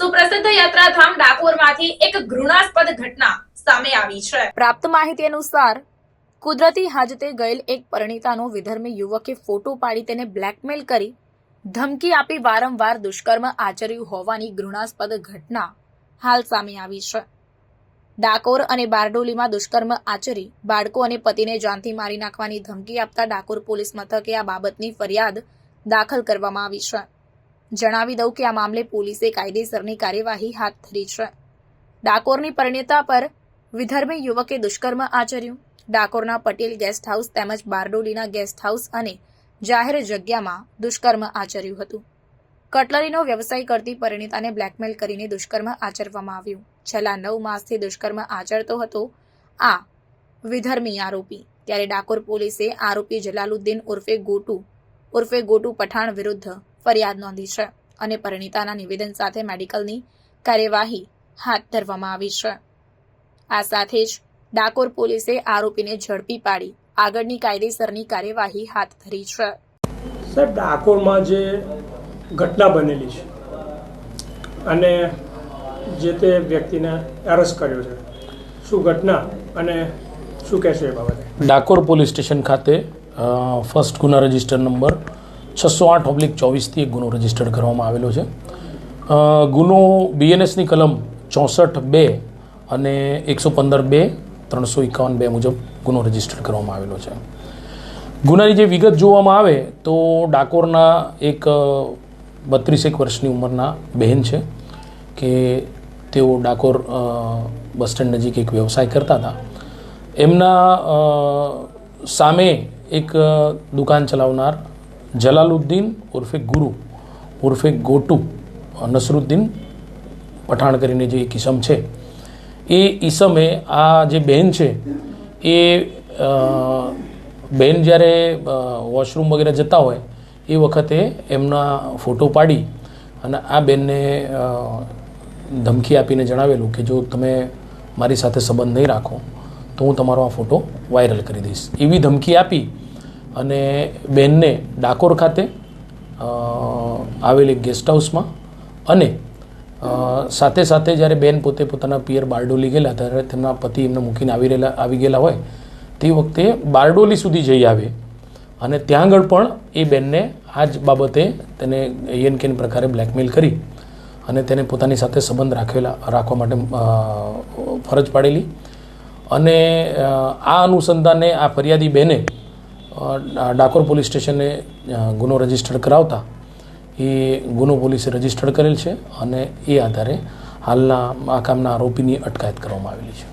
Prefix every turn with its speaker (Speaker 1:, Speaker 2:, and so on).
Speaker 1: સુપ્રસિદ્ધ યાત્રાધામ ડાકોરમાંથી એક ઘૃણાસ્પદ ઘટના સામે આવી છે.
Speaker 2: પ્રાપ્ત માહિતી અનુસાર, કુદરતી હાજતે ગયેલ એક પરિણીતાનો વિધર્મી યુવકે ફોટો પાડી તેને બ્લેકમેલ કરી ધમકી આપી વારંવાર દુષ્કર્મ આચર્યું હોવાની ઘૃણાસ્પદ ઘટના હાલ સામે આવી છે. ડાકોર અને બારડોલીમાં દુષ્કર્મ આચરી. બાળકો અને પતિને જાનથી મારી નાખવાની ધમકી આપતા ડાકોર પોલીસ મથકે આ બાબતની ફરિયાદ દાખલ કરવામાં આવી છે. જણાવી દઉં કે આ મામલે પોલીસે કાયદેસરની કાર્યવાહી હાથ ધરી છે. ડાકોરની પરિણીતા પર વિધર્મી યુવકે દુષ્કર્મ આચર્યું. ડાકોરના પટેલ ગેસ્ટ હાઉસ તેમજ બારડોલીના ગેસ્ટ હાઉસ અને જાહેર જગ્યામાં દુષ્કર્મ આચર્યું હતું. કટલરીનો વ્યવસાય કરતી પરિણીતાને બ્લેકમેલ કરીને દુષ્કર્મ આચરવામાં આવ્યું. છેલ્લા નવ માસથી દુષ્કર્મ આચરતો હતો. આ વિધર્મી આરોપી. ત્યારે ડાકોર પોલીસે આરોપી જલાલુદ્દીન ઉર્ફે ગોટુ ઉર્ફે ગોટુ પઠાણ વિરુદ્ધ ફરિયાદ નોંધી છે અને પરિણીતાના નિવેદન સાથે મેડિકલની કાર્યવાહી હાથ ધરવામાં આવી છે. આ સાથે જ ડાકોર પોલીસે આરોપીને ઝડપી પાડી આગળની કાયદેસરની કાર્યવાહી હાથ ધરી છે.
Speaker 3: સાહેબ, ડાકોરમાં જે ઘટના બનેલી છે અને જે તે વ્યક્તિને એરેસ્ટ કર્યો છે. શું ઘટના અને શું કહેશો એ બાબતે?
Speaker 4: ડાકોર પોલીસ સ્ટેશન ખાતે ફર્સ્ટ ગુના રજિસ્ટર નંબર છસો આઠ ઓબ્લિક ચોવીસથી એક ગુનો રજિસ્ટર કરવામાં આવેલો છે. ગુનો બીએનએસની કલમ ચોસઠ બે અને એકસો પંદર બે, ત્રણસો એકાવન બે મુજબ ગુનો રજિસ્ટર કરવામાં આવેલો છે. ગુનાની જે વિગત જોવામાં આવે તો ડાકોરના એક બત્રીસેક વર્ષની ઉંમરના બહેન છે કે તેઓ ડાકોર બસ સ્ટેન્ડ નજીક એક વ્યવસાય કરતા હતા. એમના સામે એક દુકાન ચલાવનાર જલાલુદ્દીન ઉર્ફે ગુરુ ઉર્ફે ગોટુ નસરુદ્દીન પઠાણ કરીને જે એક ઈસમ છે. એ ઈસમે આ જે બહેન છે એ બહેન જ્યારે વોશરૂમ વગેરે જતા હોય એ વખતે એમના ફોટો પાડી અને આ બેનને અ, ધમકી આપીને જણાવેલું કે જો તમે મારી સાથે સંબંધ નહીં રાખો, તો હું તમારો આ ફોટો વાયરલ કરી દઈશ. એવી ધમકી આપી અને બેનને ડાકોર ખાતે આવેલી ગેસ્ટ હાઉસમાં અને સાથે સાથે જ્યારે બેન પોતે પોતાના પિયર બારડોલી ગયેલા ત્યારે તેમના પતિ એમને મૂકીને આવી રહેલા, આવી ગયેલા હોય, તે વખતે બારડોલી સુધી જઈ આવે અને ત્યાં આગળ પણ એ બેનને આ જ બાબતે તેને એન કેન પ્રકારે બ્લેકમેલ કરી અને તેને પોતાની સાથે સંબંધ રાખેલા, રાખવા માટે ફરજ પાડેલી. અને આ અનુસંધાને આ ફરિયાદી બેને ડાકોર પોલીસ સ્ટેશને ગુનો રજિસ્ટર કરાવતા. એ ગુનો પોલીસે રજિસ્ટર કરેલ છે અને એ આધારે હાલના, આ કામના આરોપીની અટકાયત કરવામાં આવેલી છે.